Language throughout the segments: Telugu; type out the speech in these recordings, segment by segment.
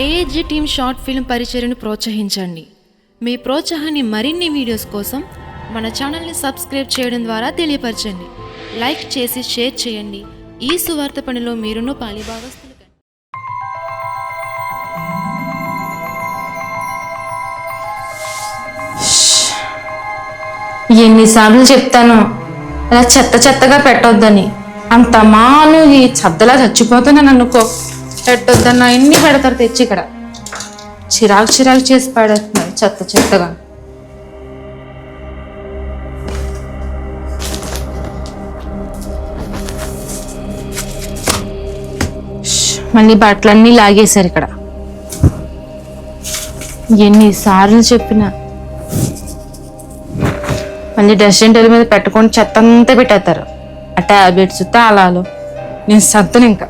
ఏఏజీ టీమ్ షార్ట్ ఫిల్మ్ పరిచయను ప్రోత్సహించండి మీ ప్రోత్సాహాన్ని మరిన్ని వీడియోస్ కోసం మన ఛానల్ని సబ్స్క్రైబ్ చేయడం ద్వారా తెలియపరచండి. లైక్ చేసి షేర్ చేయండి. ఈ సువార్త పనిలో మీరును పాలిభాగస్తులు ఎన్నిసార్లు చెప్తాను? అలా చెత్త చెత్తగా పెట్టొద్దని. అంత మాను ఈ చెత్తలా చచ్చిపోతున్నాను అనుకో పెట్టొద్దన్న ఎన్ని పెడతారు తెచ్చి ఇక్కడ? చిరాకు చిరాకు చేసి పడేస్తున్నారు చెత్త చెత్తగా. మళ్ళీ బట్టలన్నీ లాగేశారు ఇక్కడ. ఎన్నిసార్లు చెప్పినా. మళ్ళీ డస్టింగ్ టేబుల్ మీద పెట్టుకొని చెత్త అంతా పెట్టేస్తారు. ఆ ట్యాబ్లెట్స్ తాళాలు. నేను సత్తను ఇంకా.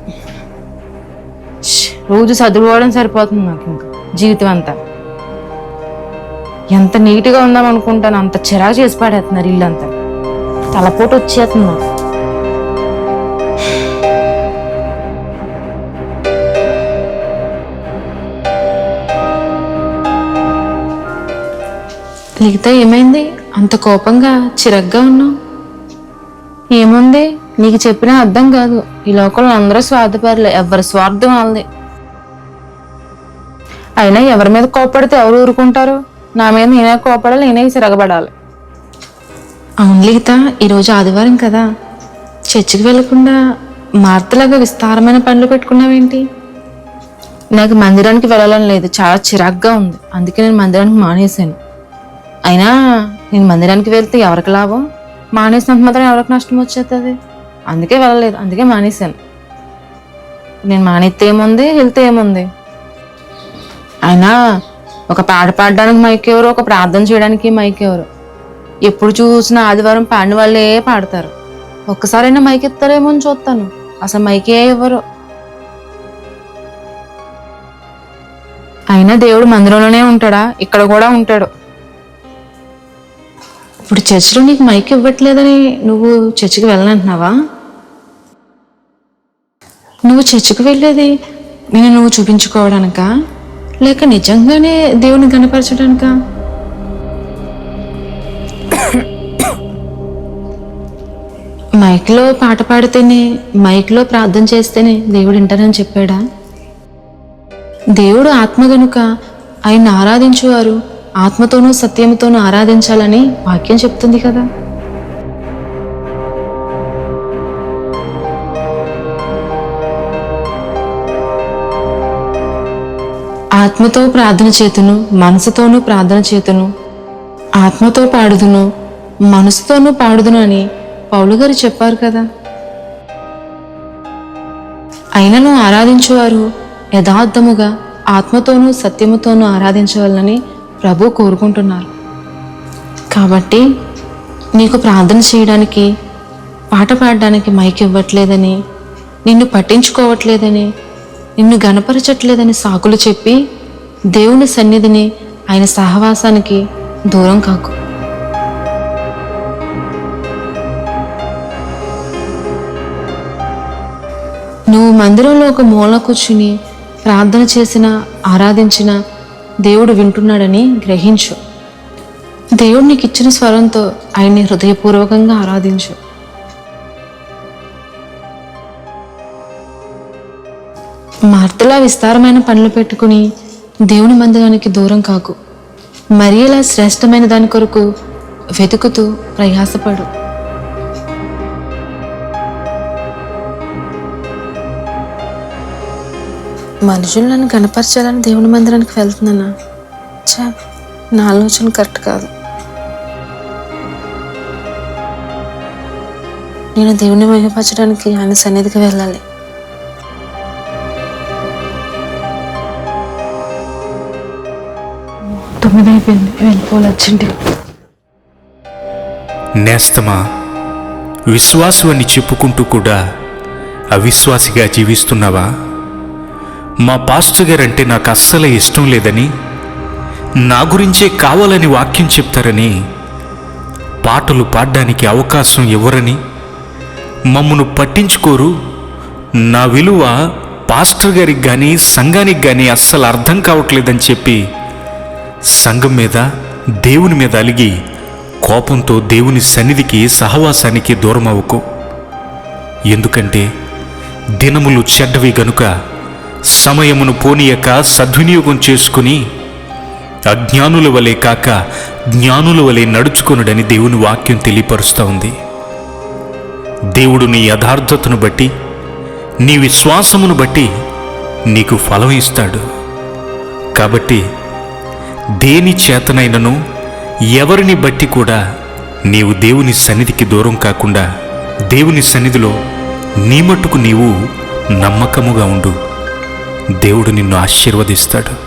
రోజు చదువుకోవడం సరిపోతుంది నాకు ఇంకా జీవితం అంతా. ఎంత నీట్గా ఉందాం అనుకుంటాను అంత చిరాకు చేసి పాడేస్తున్నారు ఇల్లంతా. తలపోటు వచ్చేస్తుంది నాకు. ఏమైంది? అంత కోపంగా చిరగ్గా ఉన్నావు? ఏముంది? నీకు చెప్పినా అర్థం కాదు. ఈ లోకంలో అందరూ స్వార్థపరలే ఎవరి స్వార్థం వాళ్ళది. అయినా ఎవరి మీద కోపడితే ఎవరు ఊరుకుంటారు? నా మీద నేనే కోపడాలి నేనే సిరగబడాలి అవును లీత ఈరోజు ఆదివారం కదా. చర్చికి వెళ్ళకుండా మార్తలాగా విస్తారమైన పనులు పెట్టుకున్నావేంటి? నాకు మందిరానికి వెళ్ళాలని లేదు చాలా చిరాగ్గా ఉంది. అందుకే నేను మందిరానికి మానేశాను. అయినా నేను మందిరానికి వెళ్తే ఎవరికి లాభం? మానేసినంత మాత్రం ఎవరికి నష్టం వచ్చేస్తుంది అందుకే వెళ్ళలేదు అందుకే మానేశాను. నేను మానేస్తే ఏముంది వెళ్తే ఏముంది? అయినా ఒక పాట పాడడానికి మైక్ ఎవరు ఒక ప్రార్థన చేయడానికి మైక్ ఎవరు? ఎప్పుడు చూసిన ఆదివారం పాడిన వాళ్ళే పాడతారు. ఒక్కసారైనా మైక్ ఎత్తారేమో అని చూస్తాను. అసలు మైకే ఎవరు? అయినా దేవుడు మందిరంలోనే ఉంటాడా? ఇక్కడ కూడా ఉంటాడు. ఇప్పుడు చర్చిలో నీకు మైక్ ఇవ్వట్లేదని నువ్వు చర్చికి వెళ్ళనంటున్నావా? నువ్వు చర్చికి వెళ్ళేది? నేను నువ్వు చూపించుకోవడానికా? లేక నిజంగానే దేవుని కనపరచడానికా మైక్లో పాట పాడితేనే మైక్లో ప్రార్థన చేస్తేనే దేవుడు వింటానని చెప్పాడా? దేవుడు ఆత్మ గనుక ఆయన ఆరాధించువారు ఆత్మతోనూ సత్యముతోనూ ఆరాధించాలని వాక్యం చెప్తుంది కదా? ఆత్మతో ప్రార్థన చేతును మనసుతోనూ ప్రార్థన చేతును ఆత్మతో పాడుదును మనసుతోనూ పాడుదును అని పౌలు గారు చెప్పారు కదా. అయినను ఆరాధించేవారు యథార్థముగా ఆత్మతోనూ సత్యముతోనూ ఆరాధించవాలని ప్రభు కోరుకుంటున్నారు. కాబట్టి నీకు ప్రార్థన చేయడానికి పాట పాడడానికి మైక్ ఇవ్వట్లేదని నిన్ను పట్టించుకోవట్లేదని నిన్ను గనపరచట్లేదని సాకులు చెప్పి దేవుని సన్నిధిని ఆయన సహవాసానికి దూరం కాకు. నువ్వు మందిరంలో ఒక మూల కూర్చుని ప్రార్థన చేసిన ఆరాధించిన దేవుడు వింటున్నాడని గ్రహించు. దేవుడు నీకు ఇచ్చిన స్వరంతో ఆయన్ని హృదయపూర్వకంగా ఆరాధించు. మార్తలా విస్తారమైన పనులు పెట్టుకుని దేవుని మందిరానికి దూరం కాకు. మరి ఎలా శ్రేష్టమైన దాని కొరకు వెతుకుతూ ప్రయాసపడు. మనుషులు నన్ను కనపరచాలని దేవుని మందిరానికి వెళ్తున్నానా? చా నా ఆలోచన కరెక్ట్ కాదు. నేను దేవుని మహిమపరచడానికి ఆయన సన్నిధికి వెళ్ళాలి. తొమ్మిది అయిపోయింది వెళ్ళిపోవాలి వచ్చింది. నేస్తమా విశ్వాసు అని చెప్పుకుంటూ కూడా అవిశ్వాసిగా జీవిస్తున్నావా? మా పాస్టర్ గారంటే నాకు అస్సలు ఇష్టం లేదని నా గురించే కావాలని వాక్యం చెప్తారని పాటలు పాడడానికి అవకాశం ఇవ్వరని మమ్మను పట్టించుకోరు. నా విలువ పాస్టర్ గారికి కానీ సంఘానికి కానీ అస్సలు అర్థం కావట్లేదని చెప్పి సంఘం మీద దేవుని మీద అలిగి కోపంతో దేవుని సన్నిధికి సహవాసానికి దూరమవుకు ఎందుకంటే దినములు చెడ్డవి గనుక సమయమును పోనీయక సద్వినియోగం చేసుకుని అజ్ఞానుల వలె కాక జ్ఞానుల వలె నడుచుకొనుడని దేవుని వాక్యం తెలియపరుస్తూ ఉంది. దేవుడు నీ యథార్థతను బట్టి నీ విశ్వాసమును బట్టి నీకు ఫలం ఇస్తాడు. కాబట్టి దేని చేతనైనను ఎవరిని బట్టి కూడా నీవు దేవుని సన్నిధికి దూరం కాకుండా దేవుని సన్నిధిలో నీ మట్టుకు నీవు నమ్మకముగా ఉండు. దేవుడు నిన్ను ఆశీర్వదిస్తాడు.